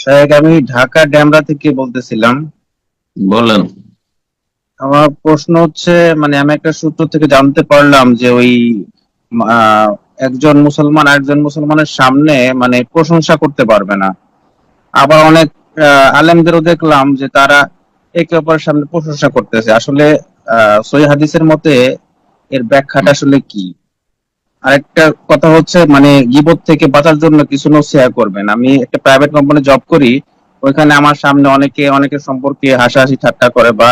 শাহেক আমি ঢাকা ড্যামরা থেকে বলতেছিলাম। বলেন। আমার প্রশ্ন হচ্ছে মানে আমি একটা সূত্র থেকে জানতে পারলাম যে ওই একজন মুসলমান আরেকজন মুসলমানের সামনে মানে প্রশংসা করতে পারবে না। আবার অনেক আলেমদেরও দেখলাম যে তারা একে অপরের সামনে প্রশংসা করতেছে। আসলে আহ, সহি হাদিসের মতে এর ব্যাখ্যাটা আসলে কি? আরেকটা কথা হচ্ছে মানে গিবত থেকে বাঁচার জন্য কিছু নসিহা করবেন। আমি একটা প্রাইভেট কোম্পানি জব করি ওইখানে আমার সামনে অনেকে অনেকের সম্পর্কে হাসাহাসি ঠাট্টা করে বা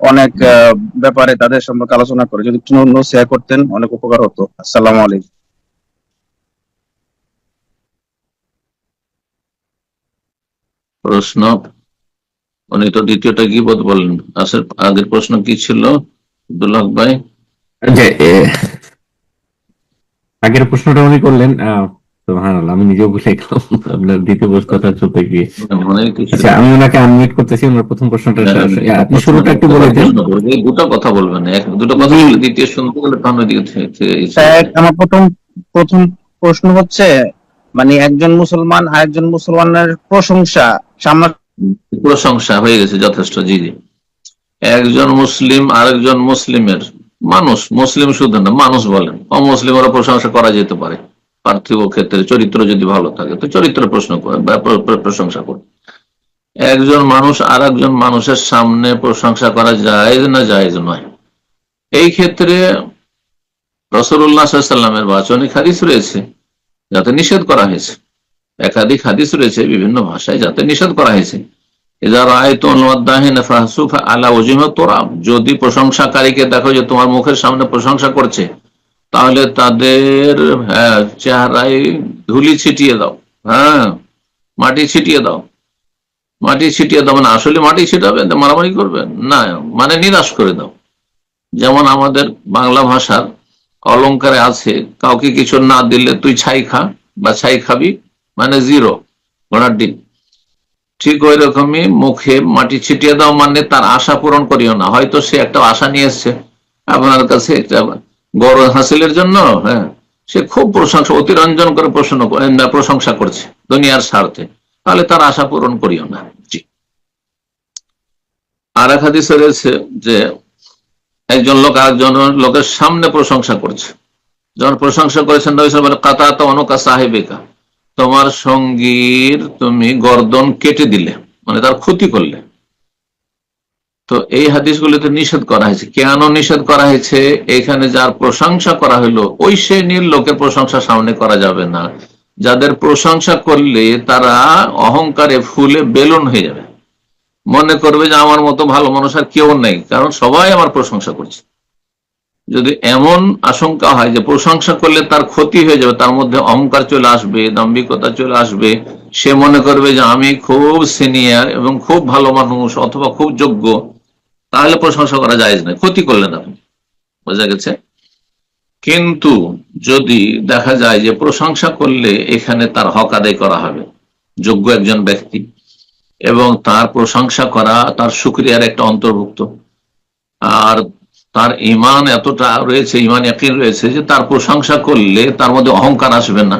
অনেক আহ, ব্যাপারে তাদের সম্পর্কে আলোচনা করে। যদি একটু নসিহা করতেন অনেক উপকার হতো। আসসালামু আলাইকুম। প্রশ্ন উনি তো দ্বিতীয়টা কি বোধ বলেন। আসলে আগের প্রশ্ন কি ছিল? আব্দুল্লাহ ভাই? আগের প্রশ্নটা উনি করলেন আমি নিজেও ভুলে গেলাম। আপনার দ্বিতীয় প্রশ্নটা চলতে গিয়ে মনে কিছু আচ্ছা আমি ওনাকে আনমিউট করতেছি ওনার প্রথম প্রশ্নটা আপনি শুরুটা একটু বলে দেন। দুটো কথা বলবেন এক দুটো কথা বলে দ্বিতীয় শুনতে গেলে তখন স্যার, আমার প্রথম প্রথম প্রশ্ন হচ্ছে মানে একজন মুসলমান আরেকজন মুসলমানের প্রশংসা সামনে প্রশংসা হয়ে গেছে যথেষ্ট জি জি। একজন মুসলিম আরেকজন মুসলিমের মানুষ, মুসলিম শুধু না, মানুষ বলেন। অমুসলিমেরও প্রশংসা করা যেতে পারে। পার্থিব ক্ষেত্রে চরিত্র যদি ভালো থাকে, তো চরিত্র প্রশ্ন করে প্রশংসা করে একজন মানুষ আর একজন মানুষের সামনে প্রশংসা করা যায় না জায়েজ নয়। এই ক্ষেত্রে রসুল্লাহ সাল্লামের বাচনিক হাদিস রয়েছে, যাতে নিষেধ করা হয়েছে। একাধিক হাদিস রয়েছে বিভিন্ন ভাষায় যাতে নিষেধ করা হয়েছে। যদি প্রশংসাকারীকে দেখো যে তোমার মুখের সামনে প্রশংসা করছে তাহলে তাদের হ্যাঁ, চেহারায় ধুলি ছিটিয়ে দাও। হ্যাঁ মাটি ছিটিয়ে দাও। মাটি ছিটিয়ে দাও মানে আসলে মাটি ছিটাবে মারামারি করবে? না মানে নিরাশ করে দাও। যেমন আমাদের বাংলা ভাষার অলংকারে আছে কাউকে কিছু না দিলে তুই ছাই খা বা ছাই খাবি মানে জিরো ঘোড়ার ডিম। ঠিক ওই রকমই মুখে মাটি ছিটিয়ে দাও মানে তার আশা পূরণ করিও না। হয়তো সে একটা আশা নিয়ে এসছে আপনার কাছে একটা বড় হাসিলের জন্য হ্যাঁ। সে খুব প্রশংসা, অতিরঞ্জন করে প্রশ্ন প্রশংসা করছে দুনিয়ার স্বার্থে। তাহলে তার আশা পূরণ করিও না। জি। আর এক হাদিসে রয়েছে যে একজন লোক আরেকজন লোকের সামনে প্রশংসা করছে। যখন প্রশংসা করেছেন কাতা তো অনুকা সাহেবিকা। তোমার সঙ্গীর তুমি গর্দন কেটে দিলে মানে তার ক্ষতি করলে। তো এই হাদিসগুলিতে নিষেধ করা হয়েছে। কেন নিষেধ করা হয়েছে? এখানে যার প্রশংসা করা হলো ওই শ্রেণির লোকের প্রশংসা সামনে করা যাবে না। যাদের প্রশংসা করলে তারা অহংকারে ফুলে বেলুন হয়ে যাবে। মনে করবে যে আমার মতো ভালো মানুষ আর কেউ নেই, কারণ সবাই আমার প্রশংসা করছে। যদি এমন আশঙ্কা হয় যে প্রশংসা করলে তার ক্ষতি হয়ে যাবে, তার মধ্যে অহংকার চলে আসবে, দাম্ভিকতা চলে আসবে, সে মনে করবে যে আমি খুব সিনিয়র এবং খুব ভালো মানুষ অথবা খুব যোগ্য, তাহলে প্রশংসা করা যায় না ক্ষতি করলেন আপনি। বোঝা গেছে? কিন্তু যদি দেখা যায় যে প্রশংসা করলে এখানে তার হক আদায় করা হবে, যোগ্য একজন ব্যক্তি, এবং তার প্রশংসা করা, তার সুক্রিয়ার একটা অন্তর্ভুক্ত। আর তার ইমান এতটা রয়েছে ইমান একই রয়েছে যে তার প্রশংসা করলে তার মধ্যে অহংকার আসবে না।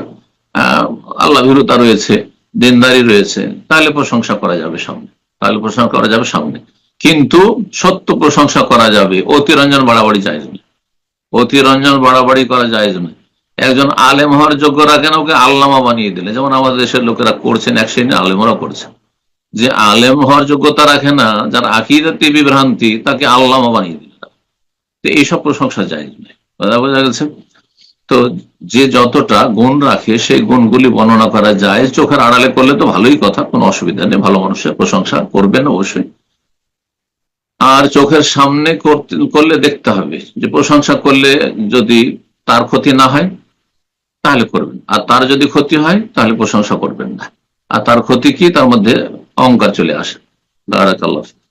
আল্লাহ ভীরুতা রয়েছে, দিনদারি রয়েছে, তাহলে প্রশংসা করা যাবে সামনে, তাহলে প্রশংসা করা যাবে সামনে। কিন্তু সত্য প্রশংসা করা যাবে, অতিরঞ্জন বাড়াবাড়ি যায় না। অতিরঞ্জন বাড়াবাড়ি করা যায় না। একজন আলেম হওয়ার যোগ্য রাখেন ওকে আল্লামা বানিয়ে দিলে? যেমন আমাদের দেশের লোকেরা করছেন, এক শ্রেণি আলেমরা করছেন। যে আলেম হওয়ার যোগ্যতা রাখে না, যার আকিদাতি বিভ্রান্তি, তাকে আল্লামা বানিয়ে দিলেন তো এইসব প্রশংসা যায় কথা বোঝা গেছে? তো যে যতটা গুণ রাখে, সেই গুণগুলি বর্ণনা করা যায়। চোখের আড়ালে করলে তো ভালোই কথা, কোনো অসুবিধা নেই। ভালো মানুষের প্রশংসা করবেন অবশ্যই। আর চোখের সামনে করলে দেখতে হবে যে প্রশংসা করলে যদি তার ক্ষতি না হয়, তাহলে করবেন। আর তার যদি ক্ষতি হয়, তাহলে প্রশংসা করবেন না। আর তার ক্ষতি কি? তার মধ্যে অহংকার চলে আসে। বারাকাল্লাহ